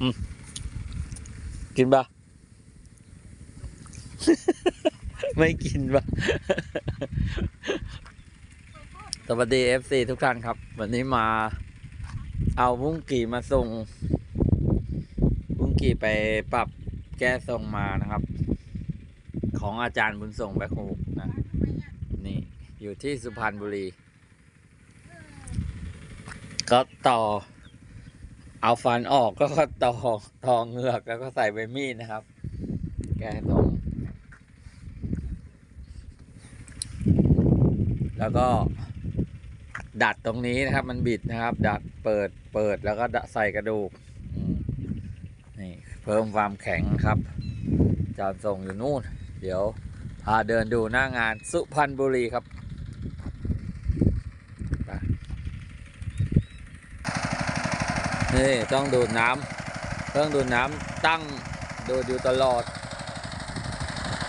อืมกินปะไม่กินปะสวัสดี FC ทุกท่านครับ วันนี้มา เอาบุ้งกี่มาส่งบุ้งกี่ไปปรับแก้ทรงมานะครับ ของอาจารย์บุญส่งแบคโฮนะนี่อยู่ที่สุพรรณบุรี ก็ต่อ เอาฟันออกก็ต่อต่อเงือกแล้วก็ใส่ใบมีดนะครับ แก้ตรง แล้วก็ ดัดตรงนี้นะครับ มันบิดนะครับ ดัดเปิดเปิดแล้วก็ใส่กระดูกนี่เพิ่มความแข็งครับจานส่งอยู่นู่น เดี๋ยวพาเดินดูหน้างานสุพรรณบุรีครับไป นี่ต้องดูดน้ำเครื่องดูดน้ำตั้งดูดอยู่ตลอด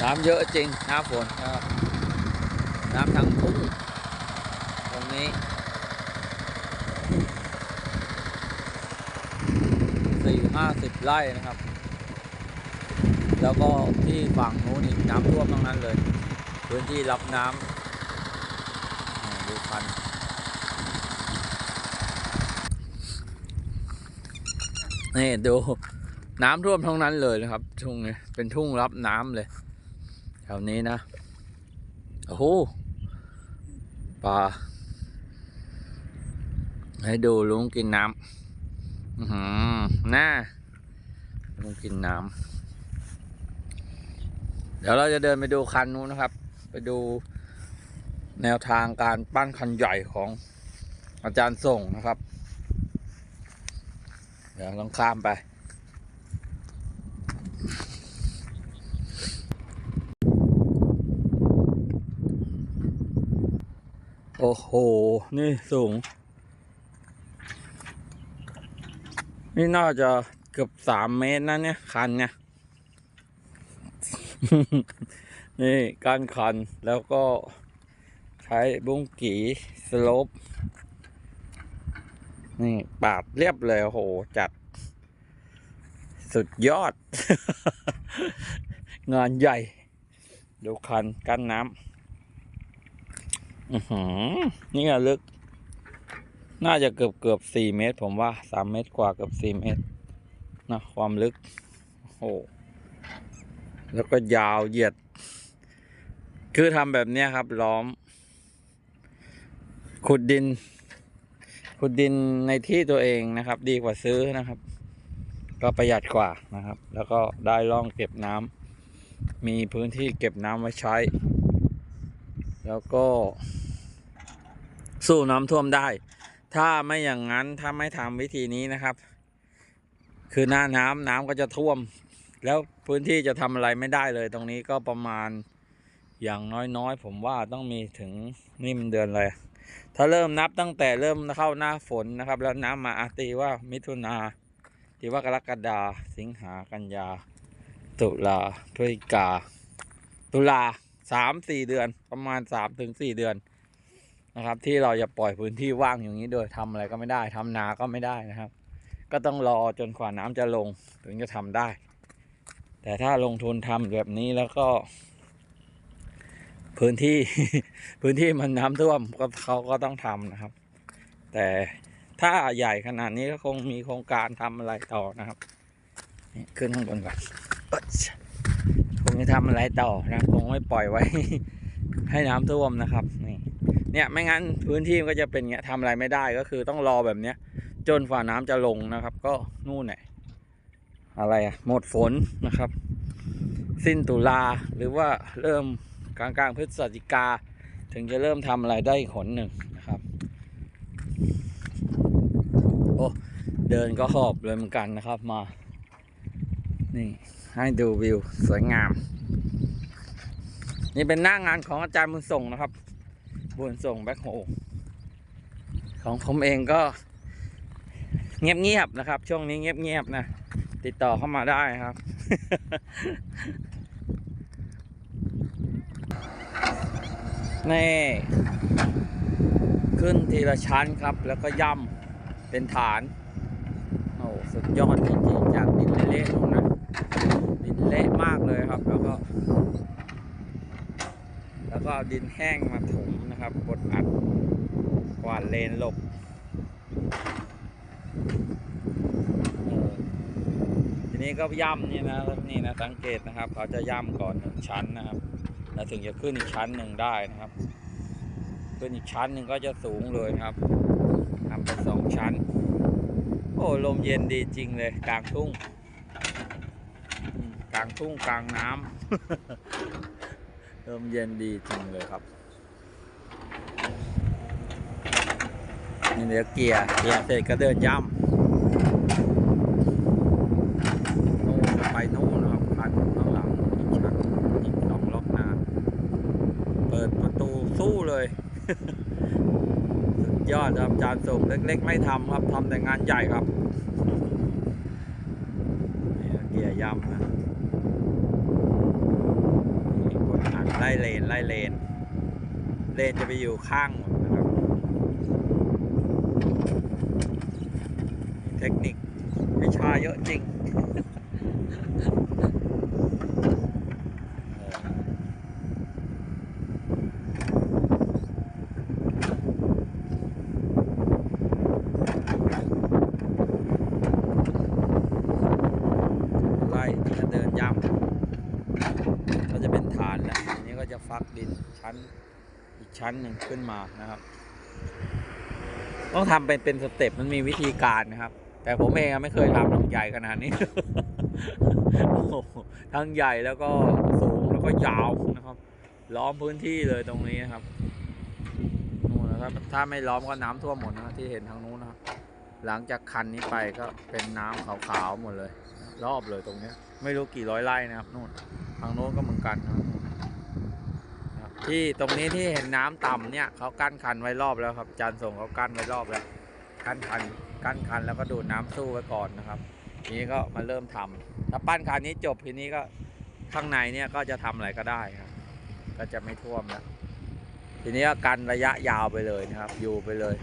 น้ำเยอะจริงหน้าฝนนะครับน้ำทั้งทุ่งตรงนี้สี่ห้าสิบไร่นะครับ แล้วก็ที่ฝั่งนู้นอีกน้ำท่วมทั้งนั้นเลย พื้นที่รับน้ำดูพันธุ์ นี่ดูน้ำท่วมทั้งนั้นเลยนะครับ ทุ่งเป็นทุ่งรับน้ำเลยแถวนี้นะโอ้โหปลาให้ดูลุงกินน้ำอือหือน่าลุงกินน้ำเดี๋ยวเราจะเดินไปดูคันนู้นนะครับ ไปดูแนวทางการปั้นคันใหญ่ของอาจารย์ส่งนะครับ เดี๋ยวต้องข้ามไป โอ้โห นี่สูง นี่น่าจะเกือบสามเมตรนะเนี่ย คันเนี่ย นี่การคันแล้วก็ใช้บุ้งกีสโลป นี่ปาดเรียบเลยโอ้โหจัด สุดยอด งานใหญ่ ดูคันกั้นน้ำอือหือนี่อะลึก น่าจะเกือบเกือบสี่เมตร ผมว่าสามเมตรกว่าเกือบสี่เมตรนะความลึกโอ้แล้วก็ยาวเหยียด คือทำแบบนี้ครับล้อม ขุดดิน ขุดดินในที่ตัวเองนะครับ ดีกว่าซื้อนะครับ ก็ประหยัดกว่านะครับ แล้วก็ได้ร่องเก็บน้ำมีพื้นที่เก็บน้ำไว้ใช้ แล้วก็ สู้น้ำท่วมได้ ถ้าไม่อย่างนั้นถ้าไม่ทำวิธีนี้นะครับ คือหน้าน้ำน้ำก็จะท่วม แล้วพื้นที่จะทำอะไรไม่ได้เลย ตรงนี้ก็ประมาณอย่างน้อยๆ ผมว่าต้องมีถึงนี่มันเดือนอะไร ถ้าเริ่มนับตั้งแต่เริ่มเข้าหน้าฝนนะครับ แล้วน้ำมาอาตีว่ามิถุนาตีว่ากรกฎาสิงหากันยา ตุลาพฤศจิกา ตุลาสามสี่เดือนประมาณสามถึงสี่เดือนนะครับ ที่เราจะปล่อยพื้นที่ว่างอย่างนี้โดยทำอะไรก็ไม่ได้ทำนาก็ไม่ได้นะครับ ก็ต้องรอจนกว่าน้ำจะลงถึงจะทำได้ แต่ถ้าลงทุนทำแบบนี้แล้วก็ พื้นที่พื้นที่มันน้ำท่วมก็เขาก็ต้องทำนะครับ แต่ถ้าใหญ่ขนาดนี้ก็คงมีโครงการทำอะไรต่อนะครับขึ้นข้างบนก่อนคงจะทำอะไรต่อนะคงไม่ปล่อยไว้ ให้น้ำท่วมนะครับนี่เนี่ยไม่งั้นพื้นที่มันก็จะเป็นเงี้ยทำอะไรไม่ได้ก็คือต้องรอแบบเนี้ย จนฝ่าน้ำจะลงนะครับ ก็นู่นไหนอะไรอะหมดฝนนะครับ สิ้นตุลาหรือว่าเริ่ม กลางกลางพฤศจิกา ถึงจะเริ่มทำอะไรได้อีกหนหนึ่งนะครับ โอ้เดินก็หอบเลยเหมือนกันนะครับมา นี่ให้ดูวิวสวยงาม นี่เป็นหน้างานของอาจารย์บุญส่งนะครับ บุญส่งแบ็คโฮของผมเองก็เงียบๆนะครับ ช่วงนี้เงียบๆนะ ติดต่อเข้ามาได้ครับ นี่ ขึ้นทีละชั้นครับ แล้วก็ย่ำเป็นฐาน โอ้สุดยอดจริงๆจากดินเละๆนู่นนะดินเละมากเลยครับ แล้วก็ แล้วก็เอาดินแห้งมาถมนะครับบดอัดกวาดเลนหลบทีนี้ก็ย่ำนี่นะนี่นะสังเกตนะครับ เขาจะย่ำก่อนหนึ่งชั้นนะครับ แล้วถึงจะขึ้นอีกชั้นหนึ่งได้นะครับ ขึ้นอีกชั้นหนึ่งก็จะสูงเลยครับทำเป็นสองชั้น โอ้ลมเย็นดีจริงเลยกลางทุ่งกลางทุ่งกลางน้ำลมเย็นดีจริงเลยครับนี่เดี๋ยวเกียร์เกียร์เสร็จก็เดินย่ำนู่นจะไปนู่นนะครับคันข้างหลังอีกชั้นอีกสองล็อกหน้า เปิดประตูสู้เลย สุดยอดครับจานส่งเล็ก ๆ ไม่ทำครับทำแต่งานใหญ่ครับเกียร์ย่ำนะนี่กดหักไล่เลนไล่เลน เลนจะไปอยู่ข้างหมดนะครับ เทคนิควิชาเยอะจริง เออ ไล่แล้วเดินย่ำก็จะเป็นฐานแล้วทีนี้ก็จะ ฟักดินชั้นอีกชั้นหนึ่งขึ้นมานะครับ ต้องทำเป็นเป็นสเต็ปมันมีวิธีการนะครับ แต่ผมเองไม่เคยทำหรอกใหญ่ขนาดนี้ ทั้งใหญ่แล้วก็สูงแล้วก็ยาวนะครับ ล้อมพื้นที่เลยตรงนี้นะครับนู่นนะครับถ้าไม่ล้อมก็น้ำท่วมหมดนะที่เห็นทางนู้นนะครับหลังจากคันนี้ไปก็เป็นน้ำขาวๆหมดเลย รอบเลยตรงเนี้ย ไม่รู้กี่ร้อยไร่นะครับนู่นทางโน้นก็เหมือนกันนะ ที่ตรงนี้ที่เห็นน้ำต่ำเนี่ยเขากั้นคันไว้รอบแล้วครับจานส่งเขากั้นไว้รอบแล้ว กั้นคันกั้นคันแล้วก็ดูดน้ำสู้ไว้ก่อนนะครับ นี้ก็มาเริ่มทำถ้าปั้นคันนี้จบทีนี้ก็ข้างในเนี่ยก็จะทำอะไรก็ได้ครับ ก็จะไม่ท่วมแล้วทีนี้ก็กันระยะยาวไปเลยนะครับ อยู่ไปเลย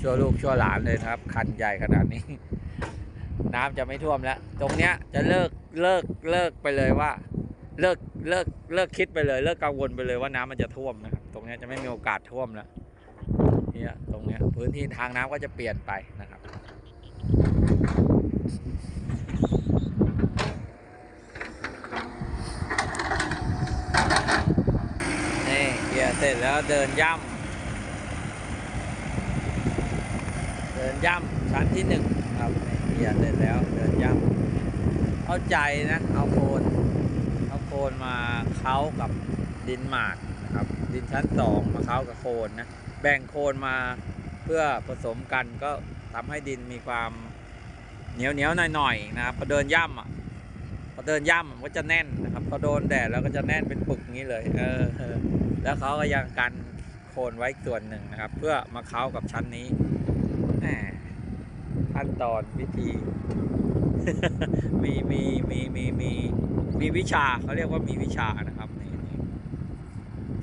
ชั่วลูกชั่วหลานเลยนะครับ คันใหญ่ขนาดนี้ น้ำจะไม่ท่วมแล้ว ตรงเนี้ยจะเลิกเลิกเลิกไปเลยว่า เลิก เลิกเลิกคิดไปเลย เลิกกังวลไปเลยว่าน้ำมันจะท่วมนะครับ ตรงนี้จะไม่มีโอกาสท่วมแล้วเนี่ยตรงนี้พื้นที่ทางน้ำก็จะเปลี่ยนไปนะครับนี่เกียร์เสร็จแล้วเดินย่ำเดินย่ำชั้นที่หนึ่งครับเกียร์เสร็จแล้วเดินย่ำเอาใจนะเอาโคน คนมาเค้ากับดินหมากนะครับ ดินชั้นสองมาเค้ากับโคนนะ แบ่งโคนมาเพื่อผสมกันก็ทำให้ดินมีความเหนียวเหนียวหน่อยๆนะครับพอเดินย่ำอะพอเดินย่ำมันก็จะแน่นนะครับพอโดนแดดแล้วก็จะแน่นเป็นปึกนี้เลย เออ แล้วเขาก็ยังกันโคนไว้ส่วนหนึ่งนะครับ เพื่อมาเค้ากับชั้นนี้ขั้นตอนวิธี มีมีมีมีมี มีวิชาเขาเรียกว่ามีวิชานะครับนี่นี่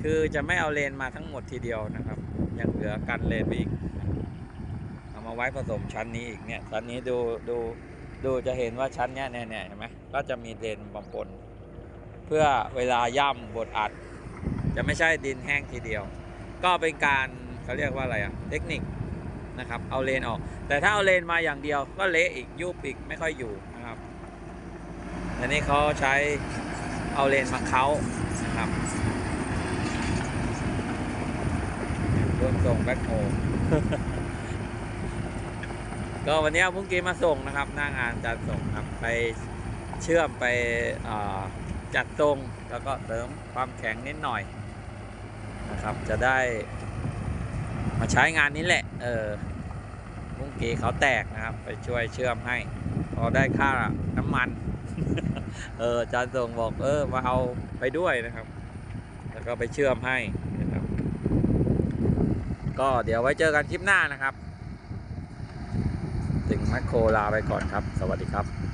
คือจะไม่เอาเลนมาทั้งหมดทีเดียวนะครับยังเหลือกันเลนไปอีกเอามาไว้ผสมชั้นนี้อีกเนี่ยชั้นนี้ดูดูดูจะเห็นว่าชั้นเนี้ยเนี่ยเนี่ยเห็นไหมก็จะมีเลนบำปนเพื่อเวลาย่ำบดอัด จะไม่ใช่ดินแห้งทีเดียว ก็เป็นการเขาเรียกว่าอะไรอะเทคนิคนะครับเอาเลนออก แต่ถ้าเอาเลนมาอย่างเดียวก็เละอีกยุบอีกไม่ค่อยอยู่ อันนี้เขาใช้เอาเลนมาเค้านะครับรถส่งแบ็คโฮก็วันนี้เอาพุ่งกีมาส่งนะครับ หน้างานจัดส่งครับไปเชื่อมไปจัดตรงแล้วก็เสริมความแข็งนิดหน่อยนะครับ จะได้มาใช้งานนี้แหละ เออมุ้งกีเขาแตกนะครับ ไปช่วยเชื่อมให้พอได้ค่าน้ำมัน เอออาจารย์ส่งบอกเออมาเอาไปด้วยนะครับ แล้วก็ไปเชื่อมให้นะครับ ก็เดี๋ยวไว้เจอกันคลิปหน้านะครับ ถึงแมคโครลาไปก่อนครับ สวัสดีครับ